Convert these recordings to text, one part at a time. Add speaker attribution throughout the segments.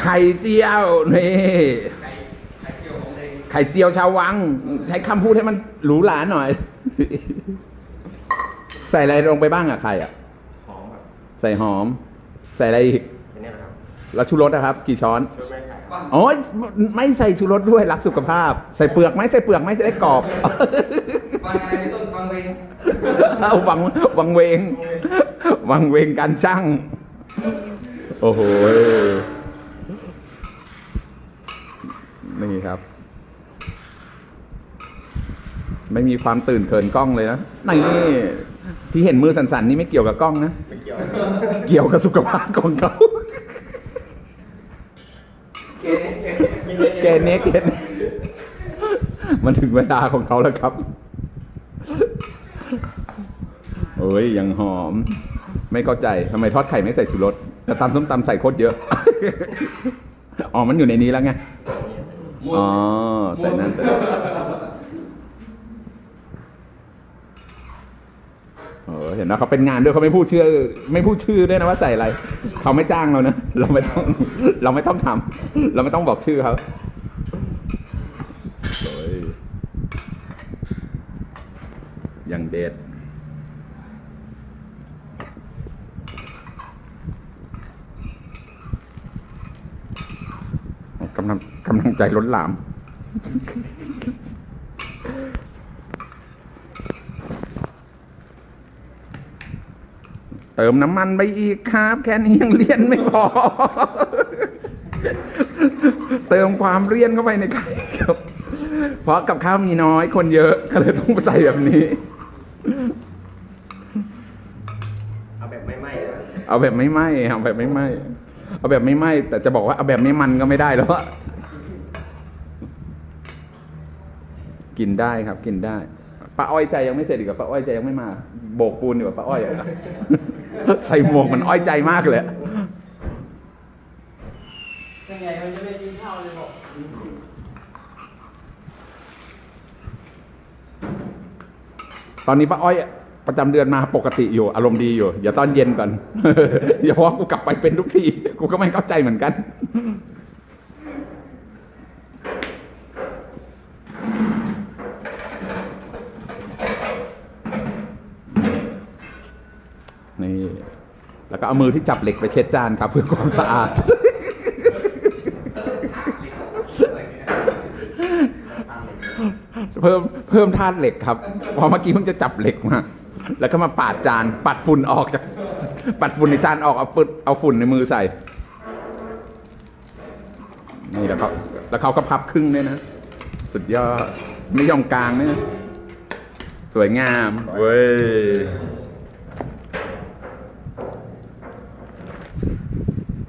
Speaker 1: ไข่เจียวนี่ไข่เจียวชาววัง ใช้คำพูดให้มันหรูหราหน่อย ใส่อะไรลงไปบ้างอะไข่อะ
Speaker 2: หอมแบบ
Speaker 1: ใส่หอม ใส่อะไรอีก
Speaker 2: อันนี้นะครับ
Speaker 1: แล้วชูรสนะครับ กี่ช้อน
Speaker 2: ช่วยไม่ขายครับ
Speaker 1: อ๋อไม่ใส่ชูรสด้วยรักสุขภาพ ใส่เปลือกไหมใส่เปลือกไหมจะได้กรอบ
Speaker 3: ฟังอะไรพี่ต้นฟังเพลง
Speaker 1: เอาวังวังเวง วังเวงการช่าง โอ้โห นี่ครับ ไม่มีความตื่นเขินกล้องเลยนะนี่ที่เห็นมือสั่นๆนี่ไม่เกี่ยวกับกล้องนะ
Speaker 2: ไม่เกี่ยว
Speaker 1: เกี่ยวกับสุขภาพของเขา
Speaker 3: เกย์เกย์
Speaker 1: เกเนเกเนมันถึงเวลาของเขาแล้วครับโอ้ยยังหอม ไม่เข้าใจทำไมทอดไข่ไม่ใส่ชูรสแต่ตำส้มตำใส่โคตรเยอะ อ๋อ มันอยู่ในนี้แล้วไง อ๋อใส่นั่นใส่นั่นเออเห็นนะเขาเป็นงานด้วยเขาไม่พูดชื่อ ไม่พูดชื่อด้วยนะว่าใส่อะไร เขาไม่จ้างเรานะเราไม่ต้อง เราไม่ต้องทำเราไม่ต้องบอกชื่อเขาโอ้ยอย่างเด็ดำลังกำลังใจล้นหลาม เติมน้ำมันไปอีกครับ แค่นี้ยังเลี่ยนไม่พอ เติมความเลี่ยนเข้าไปในไข่ครับ เพราะกับข้าวมีน้อยคนเยอะก็เลยต้องใส่แบบนี้
Speaker 2: เอาแบบไม่ไหม้นะ
Speaker 1: เอาแบบไม่ไหม้เอาแบบไม่ไหม้ เอาแบบไม่ไหม้แต่จะบอกว่าเอาแบบไม่มันก็ไม่ได้แล้วอะกินได้ครับ กินได้ป้าอ้อยใจยังไม่เสร็จอีกกับป้าอ้อยใจยังไม่มา โบกปูนดีกว่าป้าอ้อยอะใส่หมวกมันอ้อยใจมากเลย
Speaker 3: เป็นไงมันจะไม่กินข้าวเลยบอก
Speaker 1: ตอนนี้ป้าอ้อย ประจำเดือนมาปกติอยู่ อารมณ์ดีอยู่ อย่าตอนเย็นก่อนอย่าพราะว่ากูกลับไปเป็นทุกทีกูก็ไม่เข้าใจเหมือนกันนี่แล้วก็เอามือที่จับเหล็กไปเช็ดจานครับ เพื่อความสะอาด เพิ่มเพิ่มธาตุเหล็กครับพอเมื่อกี้เพิ่งจะจับเหล็กมา แล้วก็มาปาดจานปัดฝุ่นออกจากปัดฝุ่นในจานออกเอาปึดเอาฝุ่นในมือใส่ นี่แล้วเขาแล้วเขาก็พับครึ่งด้วยนะ สุดยอด ไม่ยอมกลางเนี่ย สวยงามเว้ย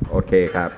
Speaker 1: โอเคครับ